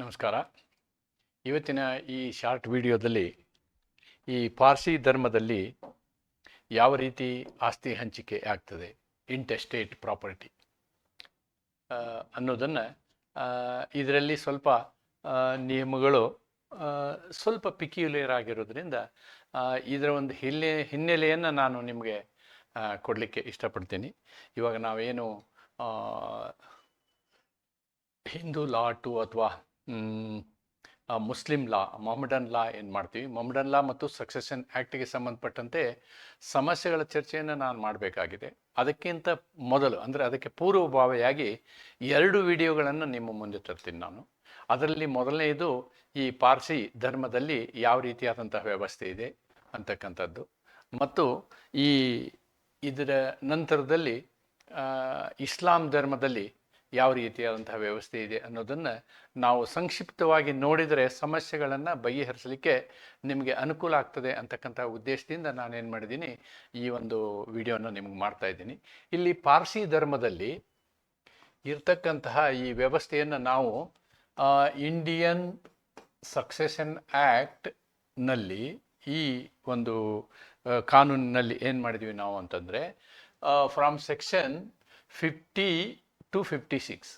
ನಮಸ್ಕಾರ. ಇವತ್ತಿನ ಈ ಶಾರ್ಟ್ ವಿಡಿಯೋದಲ್ಲಿ ಈ ಪಾರ್ಸಿ ಧರ್ಮದಲ್ಲಿ ಯಾವ ರೀತಿ ಆಸ್ತಿ ಹಂಚಿಕೆ ಆಗ್ತದೆ, ಇಂಟೆಸ್ಟೇಟ್ ಪ್ರಾಪರ್ಟಿ ಅನ್ನೋದನ್ನು ಇದರಲ್ಲಿ ಸ್ವಲ್ಪ ನಿಯಮಗಳು ಸ್ವಲ್ಪ ಪಿಕ್ಯುಲಿಯರ್ ಆಗಿರೋದ್ರಿಂದ ಇದರ ಒಂದು ಹಿನ್ನೆ, ಹಿನ್ನೆಲೆಯನ್ನು ನಾನು ನಿಮಗೆ ಕೊಡಲಿಕ್ಕೆ ಇಷ್ಟಪಡ್ತೀನಿ. ಇವಾಗ ನಾವೇನು ಹಿಂದೂ ಲಾ ಟು ಅಥವಾ ಮುಸ್ಲಿಂ ಲಾ, ಮೊಹಮ್ಮಡನ್ ಲಾ ಏನು ಮಾಡ್ತೀವಿ? ಮೊಹಮ್ಮಡನ್ ಲಾ ಮತ್ತು ಸಕ್ಸೆಷನ್ ಆ್ಯಕ್ಟಿಗೆ ಸಂಬಂಧಪಟ್ಟಂತೆ ಸಮಸ್ಯೆಗಳ ಚರ್ಚೆಯನ್ನು ನಾನು ಮಾಡಬೇಕಾಗಿದೆ. ಅದಕ್ಕಿಂತ ಮೊದಲು, ಅಂದರೆ ಅದಕ್ಕೆ ಪೂರ್ವಭಾವಿಯಾಗಿ ಎರಡು ವಿಡಿಯೋಗಳನ್ನು ನಿಮ್ಮ ಮುಂದೆ ತರ್ತೀನಿ ನಾನು. ಅದರಲ್ಲಿ ಮೊದಲನೆಯದು ಈ ಪಾರ್ಸಿ ಧರ್ಮದಲ್ಲಿ ಯಾವ ರೀತಿಯಾದಂತಹ ವ್ಯವಸ್ಥೆ ಇದೆ ಅಂತಕ್ಕಂಥದ್ದು. ಮತ್ತು ಈ ಇದರ ನಂತರದಲ್ಲಿ ಇಸ್ಲಾಂ ಧರ್ಮದಲ್ಲಿ ಯಾವ ರೀತಿಯಾದಂತಹ ವ್ಯವಸ್ಥೆ ಇದೆ ಅನ್ನೋದನ್ನು ನಾವು ಸಂಕ್ಷಿಪ್ತವಾಗಿ ನೋಡಿದರೆ ಸಮಸ್ಯೆಗಳನ್ನು ಬಗೆಹರಿಸಲಿಕ್ಕೆ ನಿಮಗೆ ಅನುಕೂಲ ಆಗ್ತದೆ ಅಂತಕ್ಕಂಥ ಉದ್ದೇಶದಿಂದ ನಾನೇನು ಮಾಡಿದ್ದೀನಿ, ಈ ಒಂದು ವಿಡಿಯೋನ ನಿಮ್ಗೆ ಮಾಡ್ತಾ ಇದ್ದೀನಿ. ಇಲ್ಲಿ ಪಾರ್ಸಿ ಧರ್ಮದಲ್ಲಿ ಇರ್ತಕ್ಕಂತಹ ಈ ವ್ಯವಸ್ಥೆಯನ್ನು ನಾವು ಇಂಡಿಯನ್ ಸಕ್ಸೆಷನ್ ಆ್ಯಕ್ಟ್ನಲ್ಲಿ ಈ ಒಂದು ಕಾನೂನಿನಲ್ಲಿ ಏನು ಮಾಡಿದ್ವಿ ನಾವು ಅಂತಂದರೆ from section fifty two fifty six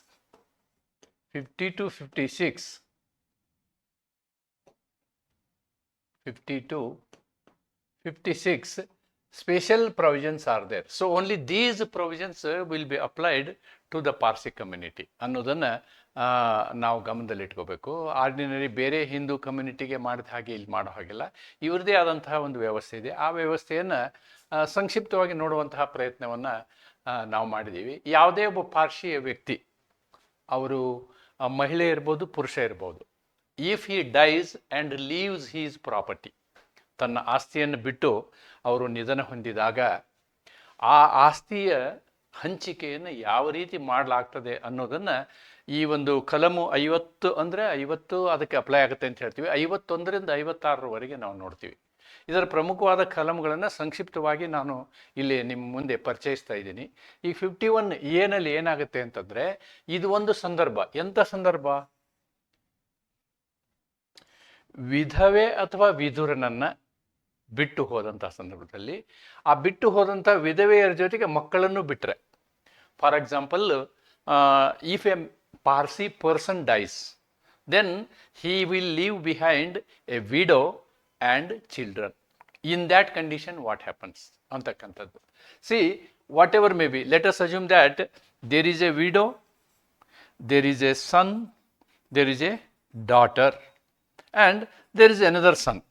fifty two fifty six fifty two fifty six special provisions are these these provisions will be applied to the Parsi community ಅನ್ನೋದನ್ನು ನಾವು ಗಮನದಲ್ಲಿಟ್ಕೋಬೇಕು. ಆರ್ಡಿನರಿ ಬೇರೆ ಹಿಂದೂ ಕಮ್ಯುನಿಟಿಗೆ ಮಾಡಿದ ಹಾಗೆ ಇಲ್ಲಿ ಮಾಡೋ ಹಾಗಿಲ್ಲ. ಇವ್ರದ್ದೇ ಆದಂತಹ ಒಂದು ವ್ಯವಸ್ಥೆ ಇದೆ. ಆ ವ್ಯವಸ್ಥೆಯನ್ನು ಸಂಕ್ಷಿಪ್ತವಾಗಿ ನೋಡುವಂತಹ ಪ್ರಯತ್ನವನ್ನು ನಾವು ಮಾಡಿದ್ದೀವಿ. ಯಾವುದೇ ಒಬ್ಬ ಪಾರ್ಶಿಯ ವ್ಯಕ್ತಿ, ಅವರು ಮಹಿಳೆ ಇರ್ಬೋದು, ಪುರುಷ ಇರ್ಬೋದು if he dies and leaves his property ತನ್ನ ಆಸ್ತಿಯನ್ನು ಬಿಟ್ಟು ಅವರು ನಿಧನ ಹೊಂದಿದಾಗ ಆ ಆಸ್ತಿಯ ಹಂಚಿಕೆಯನ್ನು ಯಾವ ರೀತಿ ಮಾಡಲಾಗ್ತದೆ ಅನ್ನೋದನ್ನು ಈ ಒಂದು ಕಲಮು ಐವತ್ತು ಅಂದರೆ ಐವತ್ತು, ಅದಕ್ಕೆ ಅಪ್ಲೈ ಆಗುತ್ತೆ ಅಂತ ಹೇಳ್ತೀವಿ. ಐವತ್ತೊಂದರಿಂದ ಐವತ್ತಾರರವರೆಗೆ ನಾವು ನೋಡ್ತೀವಿ. ಇದರ ಪ್ರಮುಖವಾದ ಕಲಮ್ಗಳನ್ನು ಸಂಕ್ಷಿಪ್ತವಾಗಿ ನಾನು ಇಲ್ಲಿ ನಿಮ್ಮ ಮುಂದೆ ಪರಿಚಯಿಸ್ತಾ ಇದ್ದೀನಿ. ಈ ಫಿಫ್ಟಿ ಒನ್ ಏನಲ್ಲಿ ಏನಾಗುತ್ತೆ ಅಂತಂದರೆ, ಇದು ಒಂದು ಸಂದರ್ಭ. ಎಂಥ ಸಂದರ್ಭ? ವಿಧವೆ ಅಥವಾ ವಿಧುರನನ್ನು ಬಿಟ್ಟು ಹೋದಂಥ ಸಂದರ್ಭದಲ್ಲಿ. ಆ ಬಿಟ್ಟು ಹೋದಂಥ ವಿಧವೆಯರ ಜೊತೆಗೆ ಮಕ್ಕಳನ್ನು ಬಿಟ್ಟರೆ for example if a Parsi person dies then he will leave behind a widow and children in that condition what happens ಅಂತಕ್ಕಂಥದ್ದು see whatever may be let us assume that there is a widow there is a son, there is a daughter, and there is another son.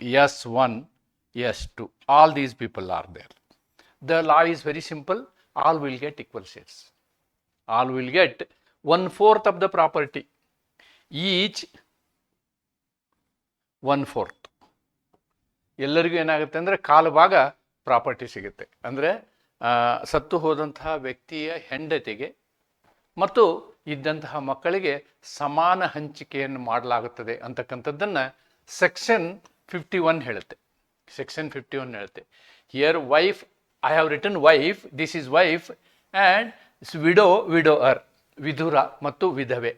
Yes, one, yes, two. All these people are there. The law is very simple. All will get equal shares. All will get one fourth of the property. Each one fourth. ಎಲ್ಲರಿಗೂ ಏನಾಗುತ್ತೆ ಅಂದರೆ ಕಾಲು ಭಾಗ property ಸಿಗುತ್ತೆ. ಅಂದರೆ ಸತ್ತು ಹೋದಂತಹ ವ್ಯಕ್ತಿಯ ಹೆಂಡತಿಗೆ ಮತ್ತು ಇದ್ದಂತಹ ಮಕ್ಕಳಿಗೆ ಸಮಾನ ಹಂಚಿಕೆಯನ್ನು ಮಾಡಲಾಗುತ್ತದೆ ಅಂತಕ್ಕಂಥದ್ದನ್ನು ಸೆಕ್ಷನ್ ಫಿಫ್ಟಿ ಒನ್ ಹೇಳುತ್ತೆ. ಸೆಕ್ಷನ್ ಫಿಫ್ಟಿ ಒನ್ ಹೇಳುತ್ತೆ. Here wife I have return wife this is wife and widow widow or Vidura ಮತ್ತು ವಿಧವೆ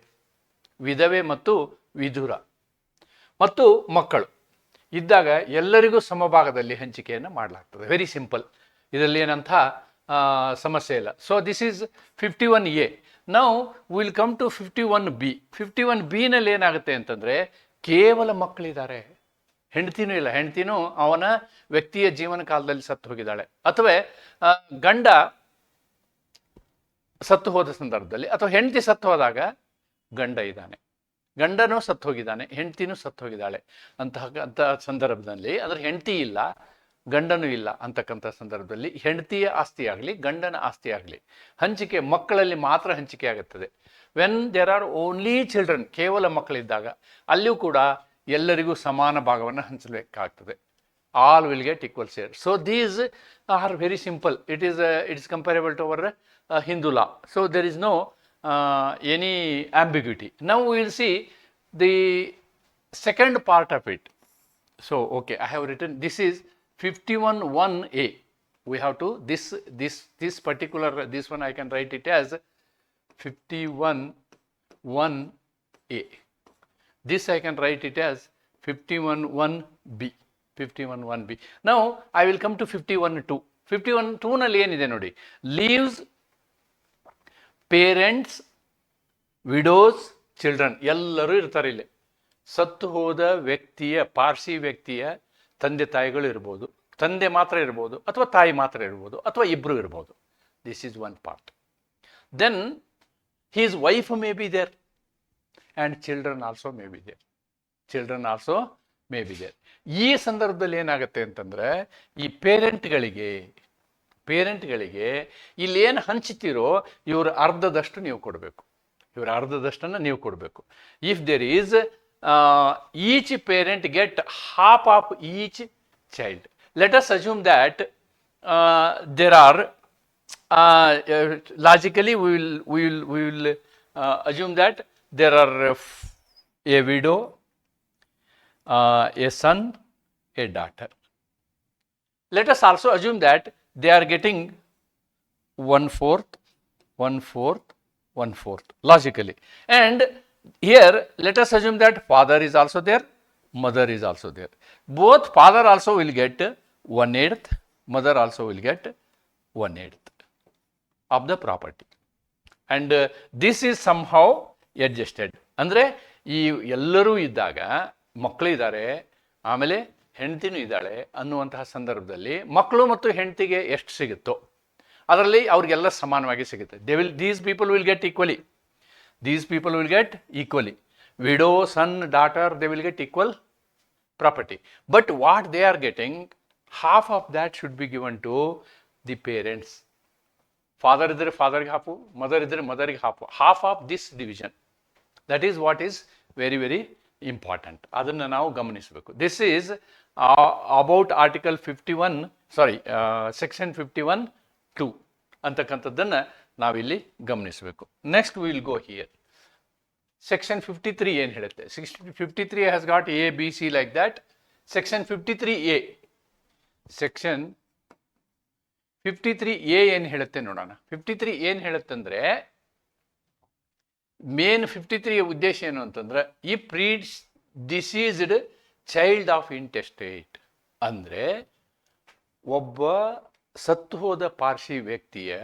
ವಿಧವೆ ಮತ್ತು ವಿಧುರ, ಮತ್ತು ಮಕ್ಕಳು. ಇದ್ದಾಗ ಎಲ್ಲರಿಗೂ ಸಮಭಾಗದಲ್ಲಿ ಹಂಚಿಕೆಯನ್ನು ಮಾಡಲಾಗ್ತದೆ. ವೆರಿ ಸಿಂಪಲ್ ಇದರಲ್ಲಿ ಏನಂಥ ಸಮಸ್ಯೆ ಇಲ್ಲ. So this is fifty one A ನಾವು will come to fifty one B fifty one ಬಿನಲ್ಲಿ ಏನಾಗುತ್ತೆ ಅಂತಂದರೆ, ಕೇವಲ ಮಕ್ಕಳಿದ್ದಾರೆ. ಹೆಂಡ್ತಿನೂ ಇಲ್ಲ. ಹೆಂಡ್ತಿನೂ ಅವನ ವ್ಯಕ್ತಿಯ ಜೀವನ ಕಾಲದಲ್ಲಿ ಸತ್ತು ಹೋಗಿದ್ದಾಳೆ. ಅಥವಾ ಗಂಡ ಸತ್ತು ಹೋದ ಸಂದರ್ಭದಲ್ಲಿ, ಅಥವಾ ಹೆಂಡತಿ ಸತ್ತು ಹೋದಾಗ ಗಂಡ ಇದ್ದಾನೆ. ಗಂಡನೂ ಸತ್ತು ಹೋಗಿದ್ದಾನೆ ಹೆಂಡತಿನೂ ಸತ್ತು ಹೋಗಿದ್ದಾಳೆ ಅಂತಹ ಅಂತಹ ಸಂದರ್ಭದಲ್ಲಿ, ಅದರ ಹೆಂಡತಿ ಇಲ್ಲ, ಗಂಡನೂ ಇಲ್ಲ ಅಂತಕ್ಕಂಥ ಸಂದರ್ಭದಲ್ಲಿ ಹೆಂಡತಿಯ ಆಸ್ತಿಯಾಗಲಿ ಗಂಡನ ಆಸ್ತಿ ಹಂಚಿಕೆ ಮಕ್ಕಳಲ್ಲಿ ಮಾತ್ರ ಹಂಚಿಕೆ ಆಗುತ್ತದೆ. When there are only children ಕೇವಲ ಮಕ್ಕಳಿದ್ದಾಗ, ಅಲ್ಲಿಯೂ ಕೂಡ ಎಲ್ಲರಿಗೂ ಸಮಾನ ಭಾಗವನ್ನು ಹಂಚಬೇಕಾಗ್ತದೆ. All will get equal share so these are very simple it is it's comparable to our Hindu law so there is no any ambiguity ನಾವು will see the second part of it so okay i have written this is 51 1a we have to this this this particular this one i can write it as 51 1a This I can write it as 51.1b. 51.1b. Now I will come to 51.2. 51.2 ನಲ್ಲಿ ಏನಿದೆ ನೋಡಿ leaves parents widow's children ಎಲ್ಲರೂ ಇರ್ತಾರೆ ಇಲ್ಲಿ. ಸತ್ತು ಹೋದ ವ್ಯಕ್ತಿಯ, ಪಾರ್ಸಿ ವ್ಯಕ್ತಿಯ ತಂದೆ ತಾಯಿಗಳು ಇರ್ಬೋದು. ತಂದೆ ಮಾತ್ರ ಇರ್ಬೋದು ಅಥವಾ ತಾಯಿ ಮಾತ್ರ ಇರ್ಬೋದು ಅಥವಾ ಇಬ್ಬರು ಇರ್ಬೋದು. This is one part then his wife may be there and children also may be there children also may be there ಈ ಸಂದರ್ಭದಲ್ಲಿ ಏನಾಗುತ್ತೆ ಅಂತಂದರೆ ಈ ಪೇರೆಂಟ್ಗಳಿಗೆ ಪೇರೆಂಟ್ಗಳಿಗೆ ಇಲ್ಲಿ ಏನು ಹಂಚ್ತೀರೋ ಇವರು ಅರ್ಧದಷ್ಟು ನೀವು ಕೊಡಬೇಕು. ಇವರು ಅರ್ಧದಷ್ಟನ್ನು ನೀವು ಕೊಡಬೇಕು. If there is each parent get half of each child let us assume that there are logically we will we will we will uh, assume that there are uh, f- a widow uh, a son a daughter. Let us also assume that they are getting one fourth one fourth one fourth logically and here let us assume that father is also there mother is also there both father also will get one eighth mother also will get one eighth of the property and uh, this is somehow adjusted ಅಂದರೆ ಈ ಎಲ್ಲರೂ ಇದ್ದಾಗ ಮಕ್ಕಳಿದ್ದಾರೆ ಆಮೇಲೆ ಹೆಂಡ್ತಿನೂ ಇದ್ದಾಳೆ ಅನ್ನುವಂತಹ ಸಂದರ್ಭದಲ್ಲಿ ಮಕ್ಕಳು ಮತ್ತು ಹೆಂಡತಿಗೆ ಎಷ್ಟು ಸಿಗುತ್ತೋ ಅದರಲ್ಲಿ ಅವ್ರಿಗೆಲ್ಲ ಸಮಾನವಾಗಿ ಸಿಗುತ್ತೆ. They will these people will get equally these people will get equally widow son daughter they will get equal property but what they are getting half of that should be given to the parents father ಇದ್ದರೆ ಫಾದರ್ಗೆ half mother ಇದ್ದರೆ ಮದರ್ಗೆ half half of this division that is what is very very important ಅದನ್ನು ನಾವು ಗಮನಿಸಬೇಕು. This is about article fifty one sorry section fifty one to ಅಂತಕ್ಕಂಥದ್ದನ್ನು ನಾವಿಲ್ಲಿ ಗಮನಿಸಬೇಕು. Next will go here section fifty three ಏನು ಹೇಳುತ್ತೆ? Sixty fifty three has got A B C like that section fifty three A section fifty three A ಏನು ಹೇಳುತ್ತೆ ನೋಡೋಣ. Fifty three ಏನು ಹೇಳುತ್ತಂದ್ರೆ main fifty three ಉದ್ದೇಶ ಏನು ಅಂತಂದ್ರೆ ಈ predeceased child of intestate ಅಂದರೆ, ಒಬ್ಬ ಸತ್ತು ಹೋದ ಪಾರ್ಸಿ ವ್ಯಕ್ತಿಯ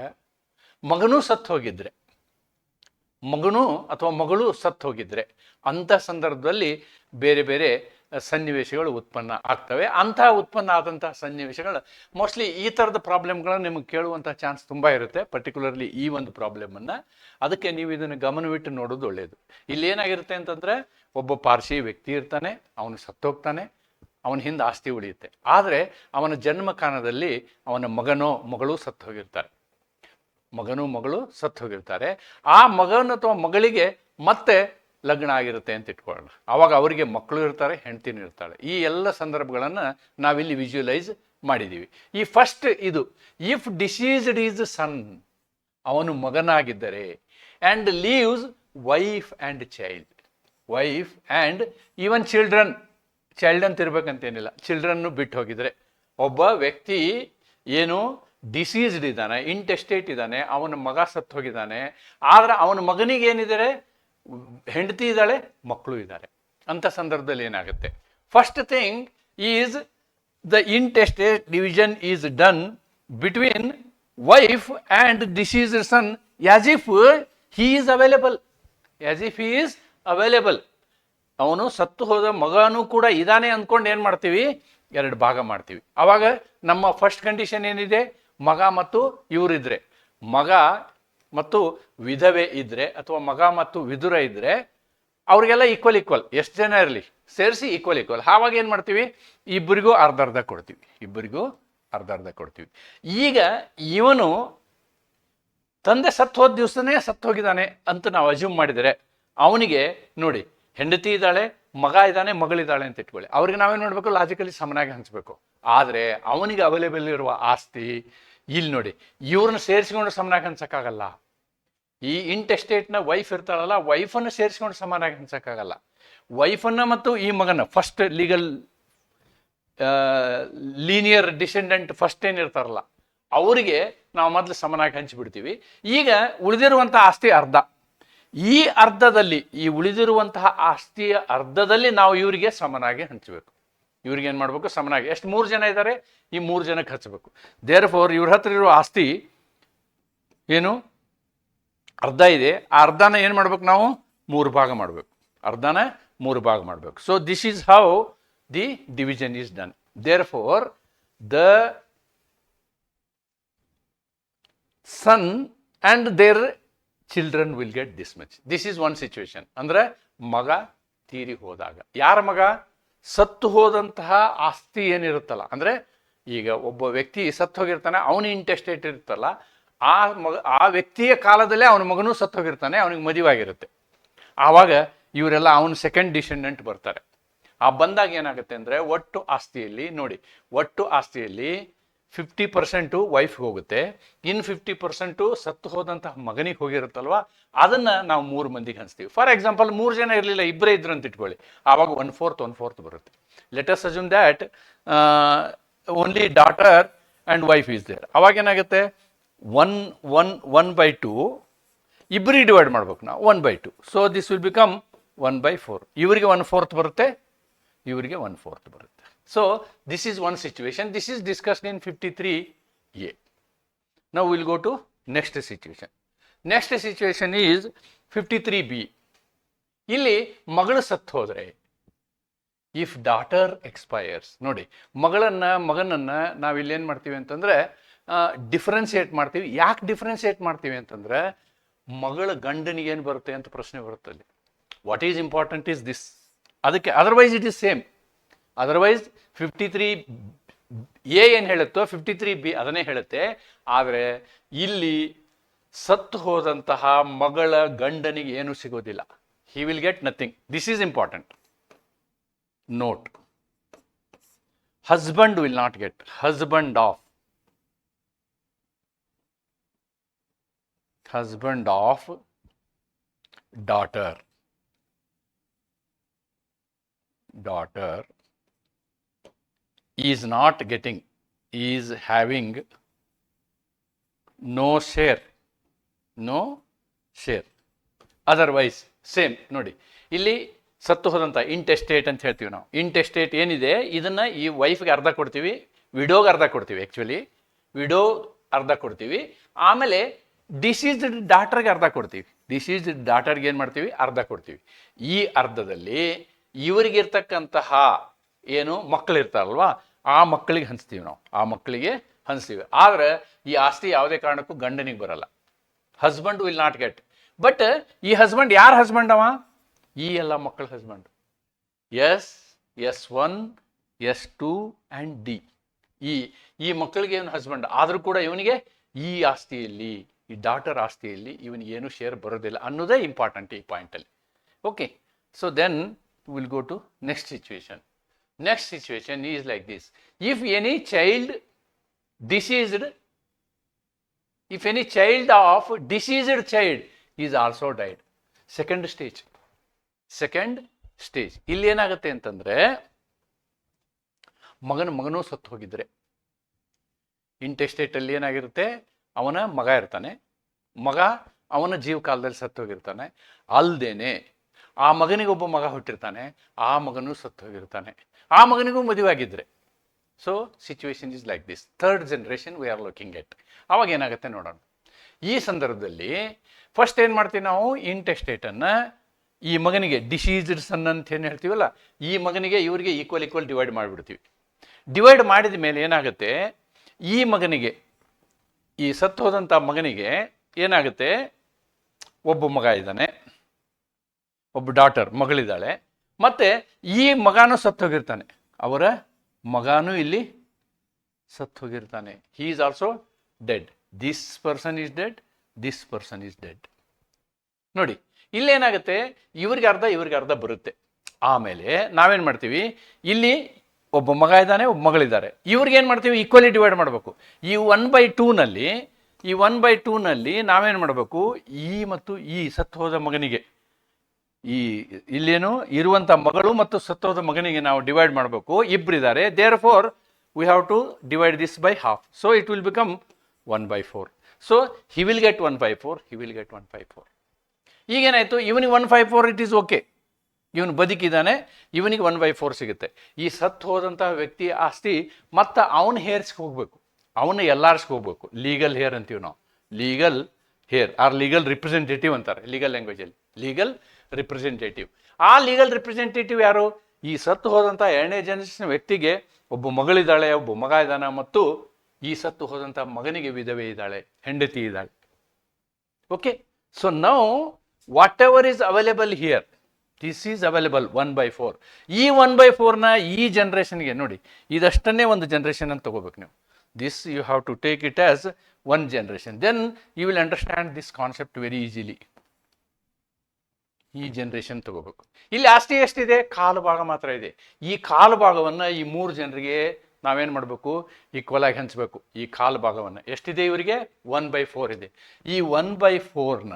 ಮಗನೂ ಸತ್ತು ಹೋಗಿದ್ರೆ, ಮಗನೂ ಅಥವಾ ಮಗಳು ಸತ್ತು ಹೋಗಿದ್ರೆ ಅಂಥ ಸಂದರ್ಭದಲ್ಲಿ ಬೇರೆ ಬೇರೆ ಸನ್ನಿವೇಶಗಳು ಉತ್ಪನ್ನ ಆಗ್ತವೆ. ಅಂತಹ ಉತ್ಪನ್ನ ಆದಂತಹ ಸನ್ನಿವೇಶಗಳು ಮೋಸ್ಟ್ಲಿ ಈ ಥರದ ಪ್ರಾಬ್ಲಮ್ಗಳನ್ನ ನಿಮಗೆ ಕೇಳುವಂಥ ಚಾನ್ಸ್ ತುಂಬ ಇರುತ್ತೆ ಪರ್ಟಿಕ್ಯುಲರ್ಲಿ ಈ ಒಂದು ಪ್ರಾಬ್ಲಮನ್ನು ಅದಕ್ಕೆ ನೀವು ಇದನ್ನು ಗಮನವಿಟ್ಟು ನೋಡೋದು ಒಳ್ಳೆಯದು ಇಲ್ಲಿ ಏನಾಗಿರುತ್ತೆ ಅಂತಂದರೆ ಒಬ್ಬ ಪಾರ್ಸಿ ವ್ಯಕ್ತಿ ಇರ್ತಾನೆ, ಅವನು ಸತ್ತೋಗ್ತಾನೆ, ಅವನ ಹಿಂದೆ ಆಸ್ತಿ ಉಳಿಯುತ್ತೆ. ಆದರೆ ಅವನ ಜನ್ಮ ಕಾಲದಲ್ಲಿ ಅವನ ಮಗನೋ ಮಗಳು ಸತ್ತು ಹೋಗಿರ್ತಾರೆ ಮಗನೂ ಮಗಳು ಸತ್ತು ಹೋಗಿರ್ತಾರೆ ಆ ಮಗನ ಅಥವಾ ಮಗಳಿಗೆ ಮತ್ತೆ ಲಗ್ನ ಆಗಿರುತ್ತೆ ಅಂತ ಇಟ್ಕೊಳ್ಳೋಣ. ಆವಾಗ ಅವರಿಗೆ ಮಕ್ಕಳು ಇರ್ತಾರೆ, ಹೆಂಡ್ತಿನೂ ಇರ್ತಾಳೆ. ಈ ಎಲ್ಲ ಸಂದರ್ಭಗಳನ್ನು ನಾವಿಲ್ಲಿ ವಿಜುವಲೈಸ್ ಮಾಡಿದ್ದೀವಿ ಈ ಫಸ್ಟ್ ಇದು ಇಫ್ ಡಿಸೀಸ್ಡ್ ಈಸ್ ಸನ್ ಅವನು ಮಗನಾಗಿದ್ದರೆ and leaves wife and child wife and even children child ಅಂತ ಇರ್ಬೇಕಂತೇನಿಲ್ಲ. ಚಿಲ್ಡ್ರನ್ನು ಬಿಟ್ಟು ಹೋಗಿದರೆ. ಒಬ್ಬ ವ್ಯಕ್ತಿ ಏನು ಡಿಸೀಸ್ಡ್ ಇದ್ದಾನೆ ಇಂಟೆಸ್ಟೇಟ್ ಇದ್ದಾನೆ, ಅವನ ಮಗ ಸತ್ತು ಹೋಗಿದ್ದಾನೆ ಆದರೆ ಅವನ ಮಗನಿಗೆ ಏನಿದ್ದಾರೆ ಹೆಂಡತಿ ಇದ್ದಾಳೆ, ಮಕ್ಕಳು ಇದ್ದಾರೆ. ಅಂಥ ಸಂದರ್ಭದಲ್ಲಿ ಏನಾಗುತ್ತೆ? First thing is the intestate division is done between wife and deceased son as if he is available as if he is available ಅವನು ಸತ್ತು ಹೋದ ಮಗನೂ ಕೂಡ ಇದಾನೆ ಅಂದ್ಕೊಂಡು ಏನು ಮಾಡ್ತೀವಿ? ಎರಡು ಭಾಗ ಮಾಡ್ತೀವಿ. ಆವಾಗ ನಮ್ಮ ಫಸ್ಟ್ ಕಂಡೀಷನ್ ಏನಿದೆ? ಮಗ ಮತ್ತು ಇವರಿದ್ರೆ. ಮಗ ಮತ್ತು ವಿಧವೆ ಇದ್ರೆ ಅಥವಾ ಮಗ ಮತ್ತು ವಿದುರ ಇದ್ದರೆ ಅವ್ರಿಗೆಲ್ಲ ಈಕ್ವಲ್ ಈಕ್ವಲ್ ಎಷ್ಟು ಜನ ಇರಲಿ? ಸೇರಿಸಿ ಈಕ್ವಲ್ ಈಕ್ವಲ್ ಆವಾಗ ಏನು ಮಾಡ್ತೀವಿ? ಇಬ್ಬರಿಗೂ ಅರ್ಧ ಅರ್ಧ ಕೊಡ್ತೀವಿ. ಇಬ್ಬರಿಗೂ ಅರ್ಧ ಅರ್ಧ ಕೊಡ್ತೀವಿ. ಈಗ ಇವನು ತಂದೆ ಸತ್ತು ಹೋದ ದಿವಸನೇ ಸತ್ತು ಹೋಗಿದ್ದಾನೆ ಅಂತ ನಾವು ಅಜ್ಯೂಮ್ ಮಾಡಿದರೆ ಅವನಿಗೆ ನೋಡಿ, ಹೆಂಡತಿ ಇದ್ದಾಳೆ, ಮಗ ಇದ್ದಾನೆ, ಮಗಳಿದ್ದಾಳೆ ಅಂತ ಇಟ್ಕೊಳ್ಳಿ. ಅವ್ರಿಗೆ ನಾವೇನು ಮಾಡಬೇಕು? ಲಾಜಿಕಲಿ ಸಮನಾಗಿ ಹಂಚಬೇಕು. ಆದರೆ ಅವನಿಗೆ ಅವೈಲೇಬಲ್ ಇರುವ ಆಸ್ತಿ ಇಲ್ಲಿ ನೋಡಿ, ಇವ್ರನ್ನ ಸೇರಿಸ್ಕೊಂಡು ಸಮನಾಗಿ ಹಂಚಕ್ಕಾಗಲ್ಲ ಈ ಇಂಟೆಸ್ಟೇಟ್ನ ವೈಫ್ ಇರ್ತಾಳಲ್ಲ ವೈಫನ್ನು ಸೇರಿಸ್ಕೊಂಡು ಸಮಾನಾಗಿ ಹಂಚಕ್ಕಾಗಲ್ಲ ವೈಫನ್ನು ಮತ್ತು ಈ ಮಗನ first legal linear descendant first ಏನಿರ್ತಾರಲ್ಲ ಅವರಿಗೆ ನಾವು ಮೊದಲು ಸಮನಾಗಿ ಹಂಚಿಬಿಡ್ತೀವಿ. ಈಗ ಉಳಿದಿರುವಂಥ ಆಸ್ತಿ ಅರ್ಧ. ಈ ಅರ್ಧದಲ್ಲಿ, ಈ ಉಳಿದಿರುವಂತಹ ಆಸ್ತಿಯ ಅರ್ಧದಲ್ಲಿ ನಾವು ಇವರಿಗೆ ಸಮನಾಗಿ ಹಂಚಬೇಕು. ಇವ್ರಿಗೆ ಏನು ಮಾಡಬೇಕು? ಸಮನಾಗಿ. ಎಷ್ಟು? ಮೂರು ಜನ ಇದ್ದಾರೆ ಈ ಮೂರು ಜನಕ್ಕೆ ಹಚ್ಚಬೇಕು ದೇರ್ ಫೋರ್ ಇವ್ರ ಹತ್ರ ಇರೋ ಆಸ್ತಿ ಏನು? ಅರ್ಧ ಇದೆ. ಆ ಅರ್ಧನ ಏನು ಮಾಡ್ಬೇಕು ನಾವು? ಮೂರು ಭಾಗ ಮಾಡಬೇಕು. ಅರ್ಧನ ಮೂರು ಭಾಗ ಮಾಡಬೇಕು. So this is how the division is done therefore the son and their children will get this much this is one situation ಅಂದರೆ ಮಗ ತೀರಿ ಹೋದಾಗ. ಯಾರ ಮಗ? ಸತ್ತು ಹೋದಂತಹ ಆಸ್ತಿ ಏನಿರುತ್ತಲ್ಲ, ಅಂದರೆ ಈಗ ಒಬ್ಬ ವ್ಯಕ್ತಿ ಸತ್ತು ಹೋಗಿರ್ತಾನೆ, ಅವನ ಇಂಟೆಸ್ಟೇಟ್ ಇರುತ್ತಲ್ಲ, ಆ ಮಗ, ಆ ವ್ಯಕ್ತಿಯ ಕಾಲದಲ್ಲೇ ಅವನ ಮಗನೂ ಸತ್ತು ಹೋಗಿರ್ತಾನೆ, ಅವನಿಗೆ ಮದುವಾಗಿರುತ್ತೆ ಆವಾಗ ಇವರೆಲ್ಲ ಅವನ ಸೆಕೆಂಡ್ ಡಿಸೆಂಡೆಂಟ್ ಬರ್ತಾರೆ. ಆ ಬಂದಾಗ ಏನಾಗುತ್ತೆ ಅಂದರೆ, ಒಟ್ಟು ಆಸ್ತಿಯಲ್ಲಿ, ನೋಡಿ, ಒಟ್ಟು ಆಸ್ತಿಯಲ್ಲಿ ಫಿಫ್ಟಿ ಪರ್ಸೆಂಟು ವೈಫ್ಗೆ ಹೋಗುತ್ತೆ. ಇನ್ನು ಫಿಫ್ಟಿ ಪರ್ಸೆಂಟು ಸತ್ತು ಹೋದಂತಹ ಮಗನಿಗೆ ಹೋಗಿರುತ್ತಲ್ವ? ಅದನ್ನು ನಾವು ಮೂರು ಮಂದಿಗೆ ಹಂಚ್ತೀವಿ. ಫಾರ್ ಎಕ್ಸಾಂಪಲ್ ಮೂರು ಜನ ಇರಲಿಲ್ಲ ಇಬ್ಬರೇ ಇದ್ರು ಅಂತ ಇಟ್ಕೊಳ್ಳಿ. ಆವಾಗ ಒನ್ ಫೋರ್ತ್ ಒನ್ ಫೋರ್ತ್ ಬರುತ್ತೆ. Let's assume that only daughter and wife is there ಅವಾಗ ಏನಾಗುತ್ತೆ? One one one by two ಇಬ್ಬರಿಗೆ ಡಿವೈಡ್ ಮಾಡ್ಬೇಕು ನಾವು. One by two so this will become one by four ಇವರಿಗೆ ಒನ್ ಫೋರ್ತ್ ಬರುತ್ತೆ, ಇವರಿಗೆ one fourth ಬರುತ್ತೆ. So this is one situation this is discussed fifty three A ನಾವು will go to next situation next situation is fifty three B ಇಲ್ಲಿ ಮಗಳು ಸತ್ತು ಹೋದರೆ if daughter ಎಕ್ಸ್ಪೈರ್ಸ್ ನೋಡಿ, ಮಗಳನ್ನ, ಮಗನನ್ನು ನಾವಿಲ್ಲಿ ಏನು ಮಾಡ್ತೀವಿ ಅಂತಂದ್ರೆ ಡಿಫ್ರೆನ್ಸಿಯೇಟ್ ಮಾಡ್ತೀವಿ. ಯಾಕೆ ಡಿಫ್ರೆನ್ಸಿಯೇಟ್ ಮಾಡ್ತೀವಿ ಅಂತಂದ್ರೆ, ಮಗಳ ಗಂಡನಿಗೆ ಏನು ಬರುತ್ತೆ ಅಂತ ಪ್ರಶ್ನೆ ಬರುತ್ತೆ ಅಲ್ಲಿ what is important is this ಅದಕ್ಕೆ otherwise it is same otherwise fifty three A ಏನು ಹೇಳುತ್ತೋ ಫಿಫ್ಟಿ ತ್ರೀ ಬಿ ಅದನ್ನೇ ಹೇಳುತ್ತೆ. ಆದರೆ, ಇಲ್ಲಿ ಸತ್ತು ಹೋದಂತಹ ಮಗಳ ಗಂಡನಿಗೆ ಏನೂ ಸಿಗೋದಿಲ್ಲ. He will get nothing this is important note husband will not get husband of husband of daughter daughter. Is not getting is having no share no share otherwise same ನೋಡಿ. ಇಲ್ಲಿ ಸತ್ತು ಹೋದಂಥ ಇಂಟೆಸ್ಟೇಟ್ ಅಂತ ಹೇಳ್ತೀವಿ ನಾವು. ಇಂಟೆಸ್ಟೇಟ್ ಏನಿದೆ? ಇದನ್ನು ಈ ವೈಫ್ಗೆ ಅರ್ಧ ಕೊಡ್ತೀವಿ ವಿಡೋಗೆ ಅರ್ಧ ಕೊಡ್ತೀವಿ ಆ್ಯಕ್ಚುಲಿ ವಿಡೋ ಅರ್ಧ ಕೊಡ್ತೀವಿ. ಆಮೇಲೆ ಡಿಸೀಸ್ಡ್ ಡಾಟರ್ಗೆ ಅರ್ಧ ಕೊಡ್ತೀವಿ. ಡಿಸೀಸ್ಡ್ ಡಾಟರ್ಗೆ ಏನು ಮಾಡ್ತೀವಿ? ಅರ್ಧ ಕೊಡ್ತೀವಿ. ಈ ಅರ್ಧದಲ್ಲಿ ಇವರಿಗಿರ್ತಕ್ಕಂತಹ ಏನು ಮಕ್ಕಳಿರ್ತಾರಲ್ವಾ ಆ ಮಕ್ಕಳಿಗೆ ಹಂಚ್ತೀವಿ ನಾವು. ಆ ಮಕ್ಕಳಿಗೆ ಹಂಚ್ತೀವಿ. ಆದರೆ ಈ ಆಸ್ತಿ ಯಾವುದೇ ಕಾರಣಕ್ಕೂ ಗಂಡನಿಗೆ ಬರಲ್ಲ. Husband will not get but ಈ ಹಸ್ಬೆಂಡ್ ಯಾರ ಹಸ್ಬೆಂಡ್ ಅವ? ಈ ಎಲ್ಲ ಮಕ್ಕಳ husband S S one S two and D ಈ ಈ ಮಕ್ಕಳಿಗೆ ಏನು ಹಸ್ಬೆಂಡ್ ಆದರೂ ಕೂಡ ಇವನಿಗೆ ಈ ಆಸ್ತಿಯಲ್ಲಿ, ಈ ಡಾಟರ್ ಆಸ್ತಿಯಲ್ಲಿ ಇವನಿಗೆ ಏನು ಶೇರ್ ಬರೋದಿಲ್ಲ ಅನ್ನೋದೇ ಇಂಪಾರ್ಟೆಂಟ್ ಈ ಪಾಯಿಂಟಲ್ಲಿ okay so then will go to next situation next situation is like this if any child deceased if any child of deceased child is also died. Second stage second stage ಇಲ್ಲಿ ಏನಾಗುತ್ತೆ ಅಂತಂದ್ರೆ, ಮಗನ ಮಗನೂ ಸತ್ತು ಹೋಗಿದ್ರೆ. ಇಂಟೆಸ್ಟೇಟಲ್ಲಿ ಏನಾಗಿರುತ್ತೆ? ಅವನ ಮಗ ಇರ್ತಾನೆ. ಮಗ ಅವನ ಜೀವಕಾಲದಲ್ಲಿ ಸತ್ತು ಹೋಗಿರ್ತಾನೆ. ಅಲ್ದೇನೆ ಆ ಮಗನಿಗೊಬ್ಬ ಮಗ ಹುಟ್ಟಿರ್ತಾನೆ. ಆ ಮಗನೂ ಸತ್ತು ಹೋಗಿರ್ತಾನೆ. ಆ ಮಗನಿಗೂ ಮದುವೆ ಆಗಿದ್ರೆ. So situation is like this third generation we are looking at ಅವಾಗ ಏನಾಗುತ್ತೆ ನೋಡೋಣ. ಈ ಸಂದರ್ಭದಲ್ಲಿ ಫಸ್ಟ್ ಏನು ಮಾಡ್ತೀವಿ ನಾವು? ಇಂಟೆಸ್ಟೇಟನ್ನು ಈ ಮಗನಿಗೆ ಡಿಸೀಸ್ಡ್ ಸನ್ ಅಂತ ಏನು ಹೇಳ್ತೀವಲ್ಲ? ಈ ಮಗನಿಗೆ ಇವರಿಗೆ ಈಕ್ವಲ್ ಈಕ್ವಲ್ ಡಿವೈಡ್ ಮಾಡಿಬಿಡ್ತೀವಿ. ಡಿವೈಡ್ ಮಾಡಿದ ಮೇಲೆ ಏನಾಗುತ್ತೆ? ಈ ಮಗನಿಗೆ, ಈ ಸತ್ತು ಹೋದಂಥ ಮಗನಿಗೆ ಏನಾಗುತ್ತೆ? ಒಬ್ಬ ಮಗ ಇದ್ದಾನೆ. ಒಬ್ಬ ಡಾಟರ್ ಮಗಳಿದ್ದಾಳೆ. ಮತ್ತೆ ಈ ಮಗನೂ ಸತ್ತು ಹೋಗಿರ್ತಾನೆ. ಅವರ ಮಗನೂ ಇಲ್ಲಿ ಸತ್ತು ಹೋಗಿರ್ತಾನೆ. He is also dead this person is dead this person is dead ನೋಡಿ ಇಲ್ಲೇನಾಗುತ್ತೆ ಇವ್ರಿಗೆ ಅರ್ಧ ಇವ್ರಿಗೆ ಅರ್ಧ ಬರುತ್ತೆ. ಆಮೇಲೆ ನಾವೇನು ಮಾಡ್ತೀವಿ? ಇಲ್ಲಿ ಒಬ್ಬ ಮಗ ಇದ್ದಾನೆ, ಒಬ್ಬ ಮಗಳಿದ್ದಾರೆ. ಇವ್ರಿಗೆ ಏನು ಮಾಡ್ತೀವಿ? ಈಕ್ವಲಿ ಡಿವೈಡ್ ಮಾಡಬೇಕು. ಈ ಒನ್ ಬೈ ಟೂನಲ್ಲಿ ಈ ಒನ್ ಬೈ ಟೂನಲ್ಲಿ ನಾವೇನು ಮಾಡಬೇಕು? ಈ ಮತ್ತು ಈ ಸತ್ತು ಹೋದ ಮಗನಿಗೆ. ಈ ಇಲ್ಲೇನು ಇರುವಂಥ ಮಗಳು ಮತ್ತು ಸತ್ತೋದ ಮಗನಿಗೆ ನಾವು ಡಿವೈಡ್ ಮಾಡಬೇಕು. ಇಬ್ಬರಿದ್ದಾರೆ therefore we have to divide this by half so it will become one by four so he will get one by four he will get one by four ಈಗೇನಾಯಿತು? ಇವನಿಗೆ one five four it is okay ಇವನು ಬದುಕಿದ್ದಾನೆ, ಇವನಿಗೆ one by four ಸಿಗುತ್ತೆ. ಈ ಸತ್ತು ಹೋದಂತಹ ವ್ಯಕ್ತಿ ಆಸ್ತಿ ಮತ್ತೆ ಅವನ ಹೇರ್ಸ್ಗೆ ಹೋಗಬೇಕು. ಅವನ ಎಲ್ಲಾರ್ಸ್ಗೆ ಹೋಗ್ಬೇಕು. ಲೀಗಲ್ ಹೇರ್ ಅಂತೀವಿ ನಾವು. Legal heir or legal representative ಅಂತಾರೆ ಲೀಗಲ್ ಲ್ಯಾಂಗ್ವೇಜಲ್ಲಿ ಲೀಗಲ್ ರಿಪ್ರೆಸೆಂಟೇಟಿವ್ ಆ ಲೀಗಲ್ ರಿಪ್ರೆಸೆಂಟೇಟಿವ್ ಯಾರು? ಈ ಸತ್ತು ಹೋದಂಥ ಎರಡನೇ ಜನರೇಷನ್ ವ್ಯಕ್ತಿಗೆ ಒಬ್ಬ ಮಗಳಿದ್ದಾಳೆ, ಒಬ್ಬ ಮಗ ಇದ್ದಾನ ಮತ್ತು ಈ ಸತ್ತು ಹೋದಂಥ ಮಗನಿಗೆ ವಿಧವೆ ಇದ್ದಾಳೆ, ಹೆಂಡತಿ ಇದ್ದಾಳೆ. Okay so now whatever is available here this is available one by four ಈ ಒನ್ ಬೈ ಫೋರ್ನ ಈ ಜನ್ರೇಷನ್ಗೆ ನೋಡಿ, ಇದಷ್ಟನ್ನೇ ಒಂದು ಜನ್ರೇಷನ್ ಅಂತ ತಗೋಬೇಕು ನೀವು. This you have to take it as one generation then you will understand this concept very easily ಈ ಜನ್ರೇಷನ್ ತಗೋಬೇಕು. ಇಲ್ಲಿ ಆಸ್ತಿ ಎಷ್ಟಿದೆ? ಕಾಲು ಭಾಗ ಮಾತ್ರ ಇದೆ. ಈ ಕಾಲು ಭಾಗವನ್ನು ಈ ಮೂರು ಜನರಿಗೆ ನಾವೇನು ಮಾಡಬೇಕು? ಈಕ್ವಲ್ ಆಗಿ ಹಂಚಬೇಕು. ಈ ಕಾಲು ಭಾಗವನ್ನು. ಎಷ್ಟಿದೆ ಇವರಿಗೆ? ಒನ್ ಬೈ ಫೋರ್ ಇದೆ. ಈ ಒನ್ ಬೈ ಫೋರ್ನ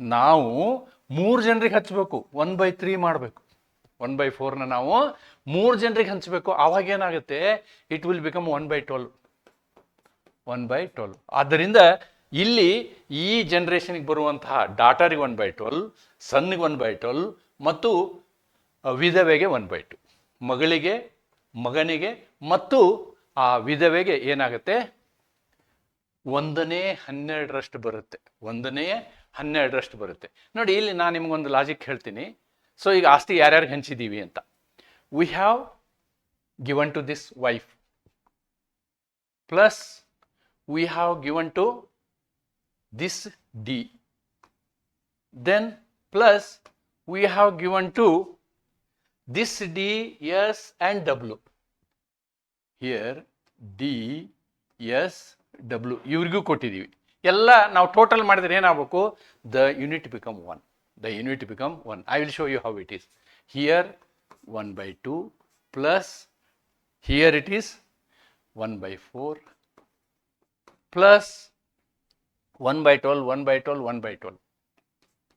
ನಾವು ಮೂರು ಜನರಿಗೆ ಹಚ್ಚಬೇಕು ಒನ್ ಬೈ ತ್ರೀ ಮಾಡಬೇಕು. ಒನ್ ಬೈ ಫೋರ್ನ ನಾವು ಮೂರು ಜನರಿಗೆ ಹಂಚಬೇಕು. ಆವಾಗ ಏನಾಗುತ್ತೆ? It will become one by twelve one by twelve ಆದ್ದರಿಂದ ಇಲ್ಲಿ ಈ ಜನ್ರೇಷನ್ಗೆ ಬರುವಂತಹ ಡಾಟರಿಗೆ ಒನ್ ಬೈ ಟ್ವೆಲ್ ಸನ್ನಿಗೆ ಒನ್ ಬೈ ಟ್ವೆಲ್ ಮತ್ತು ವಿಧವೆಗೆ ಒನ್ ಬೈ ಟು ಮಗಳಿಗೆ, ಮಗನಿಗೆ ಮತ್ತು, ಆ, ವಿಧವೆಗೆ ಏನಾಗುತ್ತೆ? ಒಂದನೇ ಹನ್ನೆರಡರಷ್ಟು ಬರುತ್ತೆ. ಒಂದನೇ ಹನ್ನೆರಡರಷ್ಟು ಬರುತ್ತೆ. ನೋಡಿ, ಇಲ್ಲಿ ನಾನು ನಿಮಗೊಂದು ಲಾಜಿಕ್ ಹೇಳ್ತೀನಿ. ಸೊ ಈಗ ಆಸ್ತಿ ಯಾರ್ಯಾರಿಗೆ ಹಂಚಿದ್ದೀವಿ ಅಂತ. We have given to this wife plus we have given to this D Then plus we have given to this D, S and W. Here D, S, W. ಇವ್ರಿಗೂ ಕೊಟ್ಟಿದ್ದೀವಿ. ಎಲ್ಲ ನಾವು ಟೋಟಲ್ ಮಾಡಿದ್ರೆ ಏನಾಗಬೇಕು? The unit become one the unit become one I will show you how it is here one by two plus here it is one by four plus 1 by 12, 1 by 12, 1 by 12.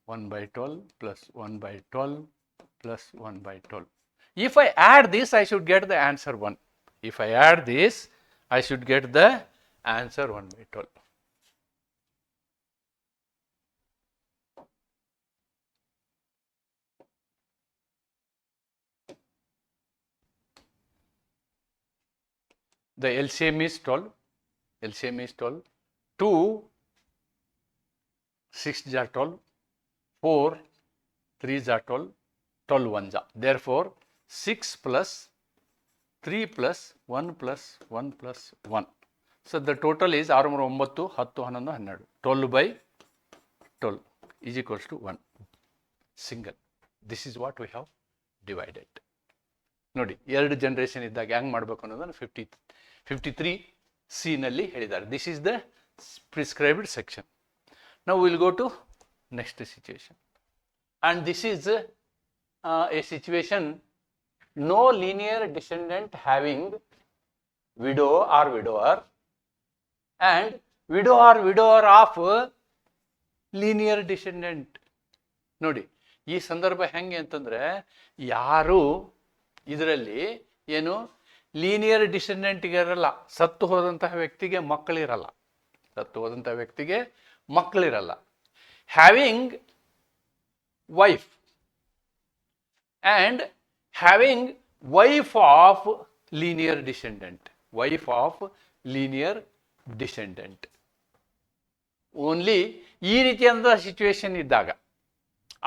1 by 12 plus 1 by 12 plus 1 by 12. If I add this, I should get the answer 1. If I add this, I should get the answer 1 by 12. The LCM is 12. LCM is 12. 2, 6 are 12. 4, 3 are 12. 12 ones are. Therefore, 6 plus 3 plus 1 plus 1 plus 1. So, the total is 6 3 9 10 11 12. 12 by 12 is equals to 1. Single. This is what we have divided. ನೋಡಿ ಎರಡು generation ಇದ್ದಾಗ ಹೆಂಗೆ ಮಾಡಬೇಕು ಅನ್ನೋದನ್ನು fifty fifty three ಸಿನಲ್ಲಿ ಹೇಳಿದ್ದಾರೆ this is the prescribed section ನಾವು will go to next And and this is a situation no linear descendant having widow or widower and widow or widower of lineal descendant ನೋಡಿ, ಈ ಸಂದರ್ಭ ಹೆಂಗೆ ಅಂತಂದರೆ ಯಾರು ಇದರಲ್ಲಿ ಏನು ಲೀನಿಯರ್ ಡಿಸೆಂಡೆಂಟ್ಗೆ ಇರಲ್ಲ, ಸತ್ತು ಹೋದಂತಹ ವ್ಯಕ್ತಿಗೆ ಮಕ್ಕಳಿರಲ್ಲ. ಸತ್ತು ಹೋದಂತಹ ವ್ಯಕ್ತಿಗೆ ಮಕ್ಕಳಿರಲ್ಲ. Having wife and having wife of linear descendant wife of linear descendant only ಈ ರೀತಿಯಾದಂಥ ಸಿಚುವೇಶನ್ ಇದ್ದಾಗ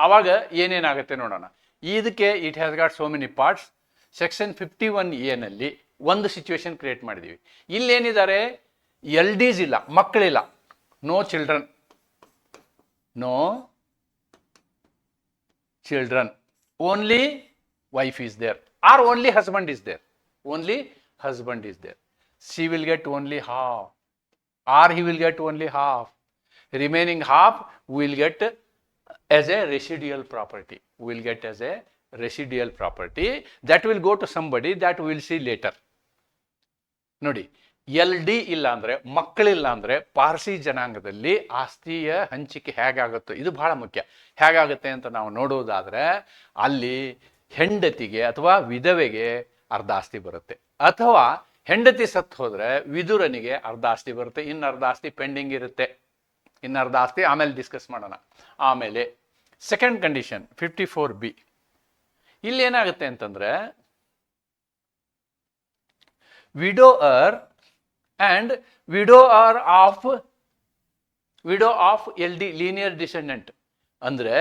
ಆವಾಗ ಏನೇನಾಗುತ್ತೆ ನೋಡೋಣ. ಇದಕ್ಕೆ it has got so many parts section fifty one ಎನಲ್ಲಿ ಒಂದು ಸಿಚುವೇಶನ್ ಕ್ರಿಯೇಟ್ ಮಾಡಿದ್ದೀವಿ. ಇಲ್ಲೇನಿದ್ದಾರೆ? ಎಲ್ ಡಿಸ್ ಇಲ್ಲ, ಮಕ್ಕಳಿಲ್ಲ. No children no children. Only wife is there or only husband is there. Only husband is there. She will get only half or he will get only half. Remaining half will get as a residual property. Will get as a residual property that will go to somebody that we will see later. Nodi. L D ಇಲ್ಲ ಅಂದರೆ, ಮಕ್ಕಳಿಲ್ಲ ಅಂದರೆ ಪಾರ್ಸಿ ಜನಾಂಗದಲ್ಲಿ ಆಸ್ತಿಯ ಹಂಚಿಕೆ ಹೇಗಾಗುತ್ತೋ, ಇದು ಬಹಳ ಮುಖ್ಯ. ಹೇಗಾಗುತ್ತೆ ಅಂತ ನಾವು ನೋಡುವುದಾದರೆ ಅಲ್ಲಿ ಹೆಂಡತಿಗೆ ಅಥವಾ ವಿಧವೆಗೆ ಅರ್ಧ ಆಸ್ತಿ ಬರುತ್ತೆ. ಅಥವಾ ಹೆಂಡತಿ ಸತ್ತು ಹೋದರೆ ವಿದುರನಿಗೆ ಅರ್ಧ ಆಸ್ತಿ ಬರುತ್ತೆ, ಇನ್ನು ಅರ್ಧ ಆಸ್ತಿ ಪೆಂಡಿಂಗ್ ಇರುತ್ತೆ. ಇನ್ನು ಅರ್ಧ ಆಸ್ತಿ ಆಮೇಲೆ ಡಿಸ್ಕಸ್ ಮಾಡೋಣ. ಆಮೇಲೆ second condition, fifty four B. ಇಲ್ಲಿ ಏನಾಗುತ್ತೆ ಅಂತಂದ್ರೆ widow or and widow or of widow of L D lineal descendant ಅಂದರೆ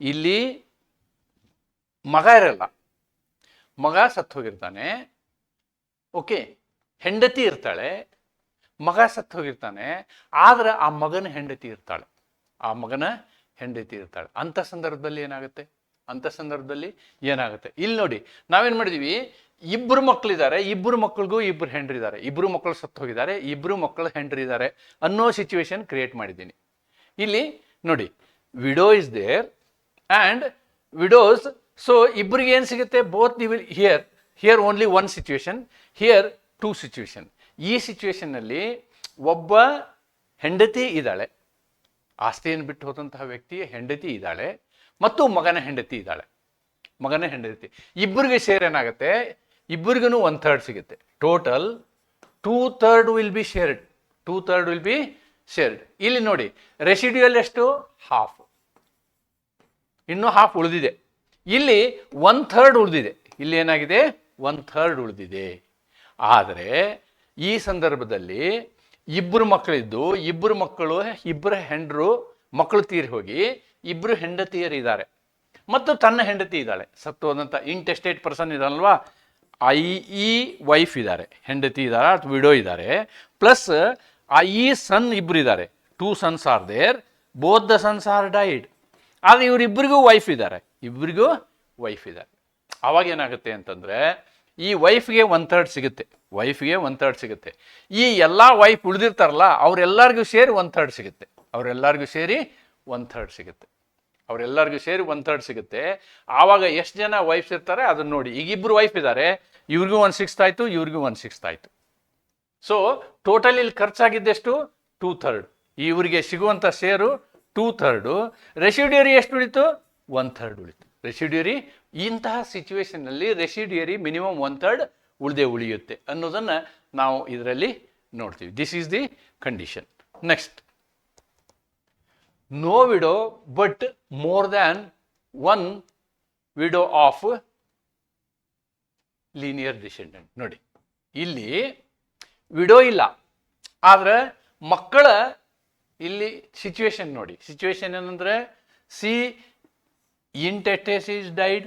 ಇಲ್ಲಿ ಮಗ ಇರಲ್ಲ. ಮಗ ಸತ್ತು ಹೋಗಿರ್ತಾನೆ ಓಕೆ ಹೆಂಡತಿ ಇರ್ತಾಳೆ. ಮಗ ಸತ್ತು ಹೋಗಿರ್ತಾನೆ ಆದ್ರೆ ಆ ಮಗನ ಹೆಂಡತಿ ಇರ್ತಾಳೆ. ಆ ಮಗನ ಹೆಂಡತಿ ಇರ್ತಾಳೆ. ಅಂಥ ಸಂದರ್ಭದಲ್ಲಿ ಏನಾಗುತ್ತೆ? ಅಂಥ ಸಂದರ್ಭದಲ್ಲಿ ಏನಾಗುತ್ತೆ? ಇಲ್ಲಿ ನೋಡಿ, ನಾವೇನು ಮಾಡಿದೀವಿ? ಇಬ್ಬರು ಮಕ್ಕಳಿದ್ದಾರೆ, ಇಬ್ಬರು ಮಕ್ಕಳಿಗೂ ಇಬ್ಬರು ಹೆಂಡ್ರಿದ್ದಾರೆ. ಇಬ್ಬರು ಮಕ್ಕಳು ಸತ್ತು ಹೋಗಿದ್ದಾರೆ ಇಬ್ಬರು ಮಕ್ಕಳು ಹೆಂಡ್ರಿದ್ದಾರೆ ಅನ್ನೋ ಸಿಚುವೇಶನ್ ಕ್ರಿಯೇಟ್ ಮಾಡಿದ್ದೀನಿ. ಇಲ್ಲಿ ನೋಡಿ widow is there and widows so ಇಬ್ಬರಿಗೆ ಏನು ಸಿಗುತ್ತೆ? Both the will here here only one situation here two situation ಈ ಸಿಚುವೇಶನ್ನಲ್ಲಿ ಒಬ್ಬ ಹೆಂಡತಿ ಇದ್ದಾಳೆ, ಆಸ್ತಿಯನ್ನು ಬಿಟ್ಟು ಹೋದಂತಹ ವ್ಯಕ್ತಿಯ ಹೆಂಡತಿ ಇದ್ದಾಳೆ, ಮತ್ತು ಮಗನ ಹೆಂಡತಿ ಇದ್ದಾಳೆ. ಮಗನ ಹೆಂಡತಿ. ಇಬ್ಬರಿಗೆ ಶೇರ್ ಏನಾಗುತ್ತೆ? ಇಬ್ಬರಿಗೂ ಒನ್ ಥರ್ಡ್ ಸಿಗುತ್ತೆ. Total two third will be shared two third will be shared ಇಲ್ಲಿ ನೋಡಿ ರೆಸಿಡ್ಯೂಯಲ್ ಎಷ್ಟು? ಹಾಫ್ ಇನ್ನೂ ಹಾಫ್ ಉಳಿದಿದೆ. ಇಲ್ಲಿ ಒನ್ ಥರ್ಡ್ ಉಳಿದಿದೆ. ಇಲ್ಲಿ ಏನಾಗಿದೆ? ಒನ್ ಥರ್ಡ್ ಉಳಿದಿದೆ. ಆದರೆ ಈ ಸಂದರ್ಭದಲ್ಲಿ ಇಬ್ಬರು ಮಕ್ಕಳಿದ್ದು ಇಬ್ಬರು ಮಕ್ಕಳು ಇಬ್ಬರ ಹೆಂಡರು, ಮಕ್ಕಳು ತೀರಿ ಹೋಗಿ ಇಬ್ಬರು ಹೆಂಡತಿಯರಿದ್ದಾರೆ. ಮತ್ತು ತನ್ನ ಹೆಂಡತಿ ಇದ್ದಾಳೆ. ಸತ್ತು ಹೋದಂಥ ಇಂಟೆಸ್ಟೇಟ್ ಪರ್ಸನ್ ಇದಾನಲ್ವಾ ಐ ಈ ವೈಫ್ ಇದ್ದಾರೆ, ಹೆಂಡತಿ ಇದ್ದಾರೆ ಅಥವಾ ವಿಡೋ ಇದ್ದಾರೆ, ಪ್ಲಸ್ ಐ ಈ ಸನ್ ಇಬ್ಬರು ಇದ್ದಾರೆ. Two sons are there both the sons are died ಆದರೆ ಇವರಿಬ್ಬರಿಗೂ ವೈಫ್ ಇದ್ದಾರೆ ಇಬ್ಬರಿಗೂ ವೈಫ್ ಇದ್ದಾರೆ. ಆವಾಗ ಏನಾಗುತ್ತೆ ಅಂತಂದರೆ, ಈ ವೈಫ್ಗೆ ಒನ್ ಥರ್ಡ್ ಸಿಗುತ್ತೆ ವೈಫ್ಗೆ ಒನ್ ಥರ್ಡ್ ಸಿಗುತ್ತೆ. ಈ ಎಲ್ಲ ವೈಫ್ ಉಳಿದಿರ್ತಾರಲ್ಲ, ಅವರೆಲ್ಲರಿಗೂ ಸೇರಿ ಒನ್ ಥರ್ಡ್ ಸಿಗುತ್ತೆ, ಅವರೆಲ್ಲರಿಗೂ ಸೇರಿ ಒನ್ ಥರ್ಡ್ ಸಿಗುತ್ತೆ. ಅವರೆಲ್ಲರಿಗೂ ಸೇರಿ ಒನ್ ಥರ್ಡ್ ಸಿಗುತ್ತೆ. ಆವಾಗ ಎಷ್ಟು ಜನ ವೈಫ್ಸ್ ಇರ್ತಾರೆ ಅದನ್ನು ನೋಡಿ. ಈಗ ಇಬ್ಬರು ವೈಫ್ ಇದ್ದಾರೆ ಇವ್ರಿಗೂ ಒನ್ ಸಿಕ್ಸ್ತ್ ಆಯಿತು, ಇವ್ರಿಗೂ ಒನ್ ಸಿಕ್ಸ್ತ್ ಆಯಿತು. ಸೊ ಟೋಟಲ್ ಇಲ್ಲಿ ಖರ್ಚಾಗಿದ್ದೆಷ್ಟು? ಟೂ ಥರ್ಡ್ ಇವರಿಗೆ ಸಿಗುವಂಥ ಸೇರು ಟೂ ಥರ್ಡು ರೆಸಿಡ್ಯೂರಿ ಎಷ್ಟು ಉಳಿತು? ಒನ್ ಥರ್ಡ್ ಉಳಿತು. ರೆಸಿಡ್ಯೂರಿ ಇಂತಹ ಸಿಚುವೇಶನ್ನಲ್ಲಿ ರೆಸಿಡ್ಯೂರಿ ಮಿನಿಮಮ್ ಒನ್ ಥರ್ಡ್ ಉಳಿದೇ ಉಳಿಯುತ್ತೆ ಅನ್ನೋದನ್ನು ನಾವು ಇದರಲ್ಲಿ ನೋಡ್ತೀವಿ. This is the condition next no widow but more than one widow of lineal descendant ನೋಡಿ, ಇಲ್ಲಿ ವಿಡೋ ಇಲ್ಲ. ಆದರೆ ಮಕ್ಕಳ ಇಲ್ಲಿ ಸಿಚುವೇಶನ್ ನೋಡಿ. ಸಿಚುವೇಶನ್ ಏನಂದ್ರೆ see intestate is died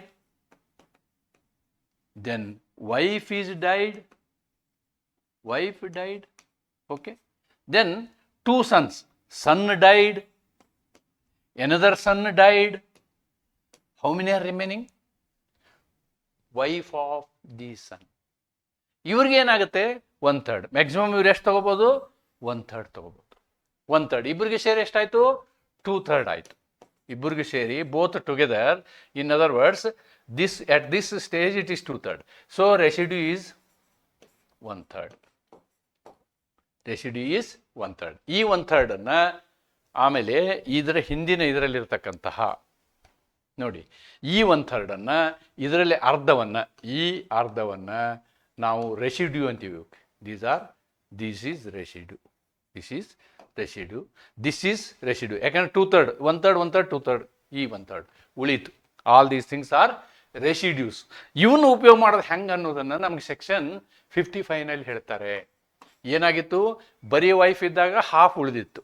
then wife is died wife died okay then two sons son died another son died how many are remaining wife of the son ಇವ್ರಿಗೆ ಏನಾಗುತ್ತೆ? ಒನ್ ಥರ್ಡ್ ಮ್ಯಾಕ್ಸಿಮಮ್ ಇವ್ರು ಎಷ್ಟು ತಗೋಬೋದು? One third ತಗೋಬೋದು. One third ಇಬ್ಬರಿಗೆ ಸೇರಿ ಎಷ್ಟಾಯಿತು? Two third ಆಯಿತು. ಇಬ್ಬರಿಗೆ ಸೇರಿ both together in other words this at this stage it is two third so residue is one third residue is one third ಈ ಒನ್ ಥರ್ಡನ್ನು ಆಮೇಲೆ ಇದರ ಹಿಂದಿನ ಇದರಲ್ಲಿರ್ತಕ್ಕಂತಹ ನೋಡಿ, ಈ ಒನ್ ಥರ್ಡನ್ನು ಇದರಲ್ಲಿ ಅರ್ಧವನ್ನು, ಈ ಅರ್ಧವನ್ನು ನಾವು ರೆಸಿಡ್ಯೂ ಅಂತೀವಿ. These are this is residue this is residue this is residue ಯಾಕಂದರೆ two third one third one third two third ಈ one third ಉಳೀತು. All these things are residues ಇವನ್ನ ಉಪಯೋಗ ಮಾಡೋದು ಹೆಂಗೆ ಅನ್ನೋದನ್ನು ನಮಗೆ ಸೆಕ್ಷನ್ ಫಿಫ್ಟಿ ಫೈನಲ್ಲಿ ಹೇಳ್ತಾರೆ. ಏನಾಗಿತ್ತು? ಬರೀ ವೈಫ್ ಇದ್ದಾಗ ಹಾಫ್ ಉಳಿದಿತ್ತು.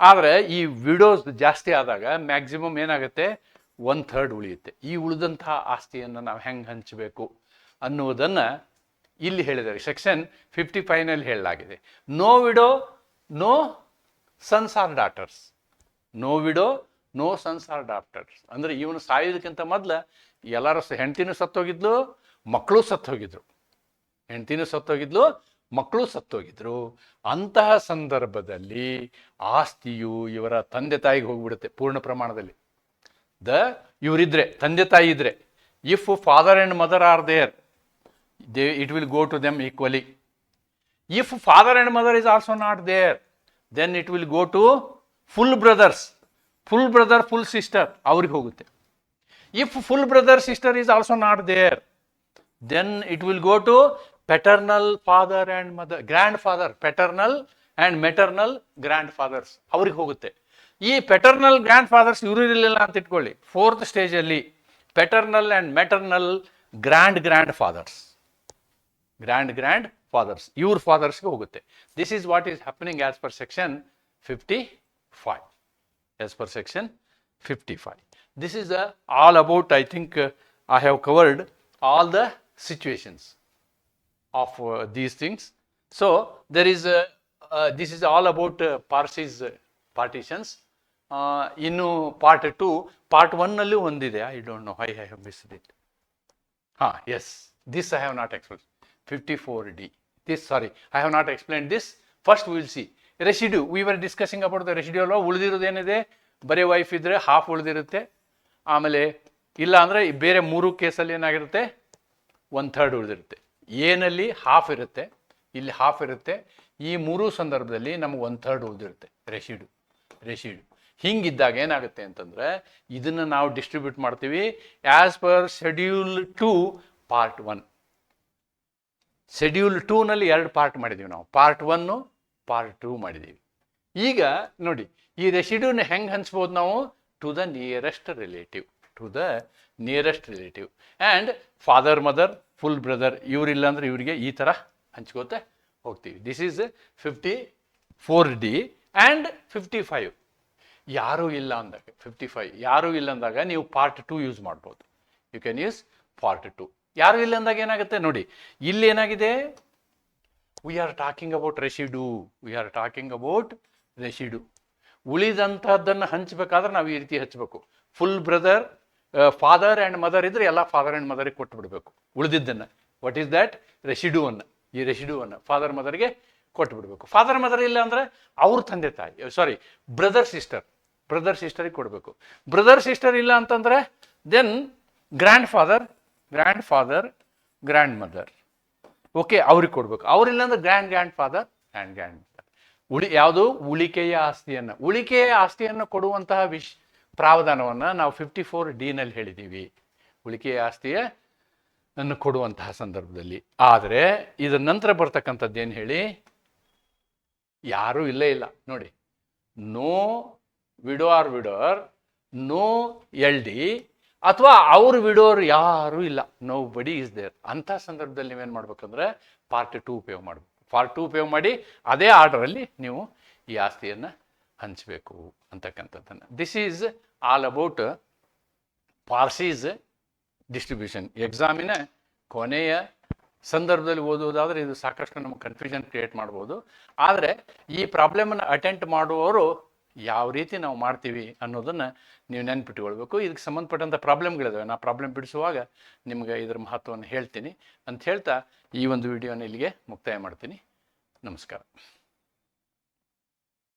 ಆದರೆ ಈ ವಿಡೋಸ್ ಜಾಸ್ತಿ ಆದಾಗ ಮ್ಯಾಕ್ಸಿಮಮ್ ಏನಾಗುತ್ತೆ? ಒನ್ ಥರ್ಡ್ ಉಳಿಯುತ್ತೆ. ಈ ಉಳಿದಂತಹ ಆಸ್ತಿಯನ್ನು ನಾವು ಹೆಂಗೆ ಹಂಚಬೇಕು ಅನ್ನುವುದನ್ನು ಇಲ್ಲಿ ಹೇಳಿದ್ದಾರೆ. ಸೆಕ್ಷನ್ ಫಿಫ್ಟಿ ಫೈನಲ್ಲಿ ಹೇಳಲಾಗಿದೆ. No widow, no sons or daughters. No widow, no sons or daughters. ಅಂದರೆ ಇವನು ಸಾಯೋದಕ್ಕಿಂತ ಮೊದಲು ಎಲ್ಲರೂ ಹೆಂಡ್ತಿನೂ ಸತ್ತೋಗಿದ್ಲು, ಮಕ್ಕಳು ಸತ್ತೋಗಿದ್ರು. ಹೆಂಡ್ತಿನೂ ಸತ್ತೋಗಿದ್ಲು ಮಕ್ಕಳು ಸತ್ತೋಗಿದ್ರು, ಅಂತಹ ಸಂದರ್ಭದಲ್ಲಿ ಆಸ್ತಿಯು ಇವರ ತಂದೆ ತಾಯಿಗೆ ಹೋಗ್ಬಿಡುತ್ತೆ ಪೂರ್ಣ ಪ್ರಮಾಣದಲ್ಲಿ. ದ, ಇವರಿದ್ರೆ, ತಂದೆ ತಾಯಿ ಇದ್ರೆ. If father and mother are there they it will go to them equally if father and mother is also not there then it will go to full brothers full brother full sister ಅವ್ರಿಗೆ ಹೋಗುತ್ತೆ. If full brother sister is also not there then it will go to paternal father and mother grand father paternal and maternal grand fathers ಅವ್ರಿಗೆ ಹೋಗುತ್ತೆ. ಈ paternal grand fathers ಇವರು ಇರಲಿಲ್ಲ ಅಂತ ಇಟ್ಕೊಳ್ಳಿ. Fourth ಸ್ಟೇಜಲ್ಲಿ paternal and maternal grand grand fathers grand grand fathers ಇವ್ರ ಫಾದರ್ಸ್ಗೆ ಹೋಗುತ್ತೆ. This is what is happening as per section fifty five as per section fifty five this is all about I think I have covered all the situations of uh, these things. So there is uh, uh, this is all about uh, Parsis uh, partitions. Uh, ಇನ್ನು part two part ಒನ್ನಲ್ಲೂ ಒಂದಿದೆ. I don't know hi I have missed it ಹಾಂ yes this I have not explain fifty four D this sorry I have not explain this first will see residue we were discussing about the residue ಅಲ್ವಾ ಉಳಿದಿರೋದೇನಿದೆ ಬರೀ wife ಇದ್ದರೆ half ಉಳಿದಿರುತ್ತೆ. ಆಮೇಲೆ ಇಲ್ಲ ಅಂದರೆ ಬೇರೆ ಮೂರು ಕೇಸಲ್ಲಿ ಏನಾಗಿರುತ್ತೆ? ಒನ್ ಥರ್ಡ್ ಉಳಿದಿರುತ್ತೆ. ಏನಲ್ಲಿ ಹಾಫ್ ಇರುತ್ತೆ, ಇಲ್ಲಿ ಹಾಫ್ ಇರುತ್ತೆ. ಈ ಮೂರು ಸಂದರ್ಭದಲ್ಲಿ ನಮಗೆ ಒನ್ ಥರ್ಡ್ ಉಳಿದಿರುತ್ತೆ ರೆಸಿಡು ರೆಶಿಡು ಹಿಂಗಿದ್ದಾಗ ಏನಾಗುತ್ತೆ ಅಂತಂದರೆ, ಇದನ್ನು ನಾವು ಡಿಸ್ಟ್ರಿಬ್ಯೂಟ್ ಮಾಡ್ತೀವಿ as per schedule two part one schedule ಟೂನಲ್ಲಿ ಎರಡು ಪಾರ್ಟ್ ಮಾಡಿದ್ದೀವಿ ನಾವು. ಪಾರ್ಟ್ ಒನ್ನು ಪಾರ್ಟ್ ಟೂ ಮಾಡಿದ್ದೀವಿ ಈಗ ನೋಡಿ, ಈ ರೆಸಿಡ್ಯೂನ ಹೆಂಗೆ ಹಂಚ್ಬೋದು ನಾವು? To the nearest relative to the nearest relative and father mother full brother ಇವರಿಲ್ಲ ಅಂದರೆ ಇವರಿಗೆ ಈ ಥರ ಹಂಚ್ಕೋತೆ ಹೋಗ್ತೀವಿ. This is fifty four D and fifty five ಯಾರೂ ಇಲ್ಲ ಅಂದಾಗ ಫಿಫ್ಟಿ ಫೈವ್ ಯಾರೂ ಇಲ್ಲ ಅಂದಾಗ ನೀವು ಪಾರ್ಟ್ ಟು ಯೂಸ್ ಮಾಡ್ಬೋದು. You can use part two ಯಾರೂ ಇಲ್ಲ ಅಂದಾಗ ಏನಾಗುತ್ತೆ ನೋಡಿ, ಇಲ್ಲಿ ಏನಾಗಿದೆ? We are talking about residue we are talking about residue ಉಳಿದಂತಹದ್ದನ್ನು ಹಂಚಬೇಕಾದ್ರೆ ನಾವು ಈ ರೀತಿ ಹಚ್ಚಬೇಕು full brother father and mother ಇದ್ದರೆ ಎಲ್ಲ ಫಾದರ್ ಆ್ಯಂಡ್ ಮದರಿಗೆ ಕೊಟ್ಟು ಬಿಡಬೇಕು. ಉಳಿದಿದ್ದನ್ನು. ವಾಟ್ ಈಸ್ ದ್ಯಾಟ್ ರೆಸಿಡುವನ್ನು. ಈ ರೆಸಿಡುವನ್ನು ಫಾದರ್ ಮದರಿಗೆ ಕೊಟ್ಟು ಬಿಡಬೇಕು. ಫಾದರ್ ಮದರ್ ಇಲ್ಲ ಅಂದರೆ ಅವ್ರ ತಂದೆ ತಾಯಿ ಸಾರಿ ಬ್ರದರ್ ಸಿಸ್ಟರ್ ಬ್ರದರ್ ಸಿಸ್ಟರಿಗೆ ಕೊಡಬೇಕು. ಬ್ರದರ್ ಸಿಸ್ಟರ್ ಇಲ್ಲ ಅಂತಂದರೆ then grand father grand father grand mother okay ಅವ್ರಿಗೆ ಕೊಡಬೇಕು. ಅವರಿಲ್ಲ ಅಂದ್ರೆ grand grand father grand grand ಉಳಿ, ಯಾವುದು? ಉಳಿಕೆಯ ಆಸ್ತಿಯನ್ನು. ಉಳಿಕೆಯ ಆಸ್ತಿಯನ್ನು ಕೊಡುವಂತಹ ವಿಶ್ ಪ್ರಾವಧಾನವನ್ನು ನಾವು ಫಿಫ್ಟಿ ಫೋರ್ ಡಿನಲ್ಲಿ ಹೇಳಿದ್ದೀವಿ. ಉಳಿಕೆಯ ಆಸ್ತಿಯ ಅನ್ನು ಕೊಡುವಂತಹ ಸಂದರ್ಭದಲ್ಲಿ. ಆದರೆ, ಇದರ ನಂತರ ಬರ್ತಕ್ಕಂಥದ್ದು ಏನು ಹೇಳಿ? ಯಾರೂ ಇಲ್ಲೇ ಇಲ್ಲ. ನೋಡಿ, no widow or widower, no L D, ಅಥವಾ ಅವ್ರ ವಿಡೋರ್ ಯಾರೂ ಇಲ್ಲ. ನೋ ಬಡಿ ಇಸ್ ದೇರ್ ಅಂಥ ಸಂದರ್ಭದಲ್ಲಿ ನೀವೇನು ಮಾಡ್ಬೇಕಂದ್ರೆ ಪಾರ್ಟ್ ಟು ಉಪಯೋಗ ಮಾಡಬೇಕು. ಪಾರ್ಟ್ ಟು ಉಪಯೋಗ ಮಾಡಿ, ಅದೇ ಆರ್ಡರಲ್ಲಿ ನೀವು ಈ ಆಸ್ತಿಯನ್ನು ಹಂಚಬೇಕು ಅಂತಕ್ಕಂಥದ್ದನ್ನು. This is all about Parsis distribution ಎಕ್ಸಾಮಿನ ಕೊನೆಯ ಸಂದರ್ಭದಲ್ಲಿ ಓದುವುದಾದರೆ ಇದು ಸಾಕಷ್ಟು ನಮಗೆ ಕನ್ಫ್ಯೂಷನ್ ಕ್ರಿಯೇಟ್ ಮಾಡ್ಬೋದು. ಆದರೆ ಈ ಪ್ರಾಬ್ಲಮನ್ನು ಅಟೆಂಟ್ ಮಾಡುವವರು ಯಾವ ರೀತಿ ನಾವು ಮಾಡ್ತೀವಿ ಅನ್ನೋದನ್ನು ನೀವು ನೆನ್ಪಿಟ್ಕೊಳ್ಬೇಕು. ಇದಕ್ಕೆ ಸಂಬಂಧಪಟ್ಟಂಥ ಪ್ರಾಬ್ಲಮ್ಗಳಿದಾವೆ ನಾ ಪ್ರಾಬ್ಲಮ್ ಬಿಡಿಸುವಾಗ ನಿಮಗೆ ಇದರ ಮಹತ್ವವನ್ನು ಹೇಳ್ತೀನಿ. ಅಂತ ಹೇಳ್ತಾ ಈ ಒಂದು ವಿಡಿಯೋನ ಇಲ್ಲಿಗೆ ಮುಕ್ತಾಯ ಮಾಡ್ತೀನಿ. ನಮಸ್ಕಾರ.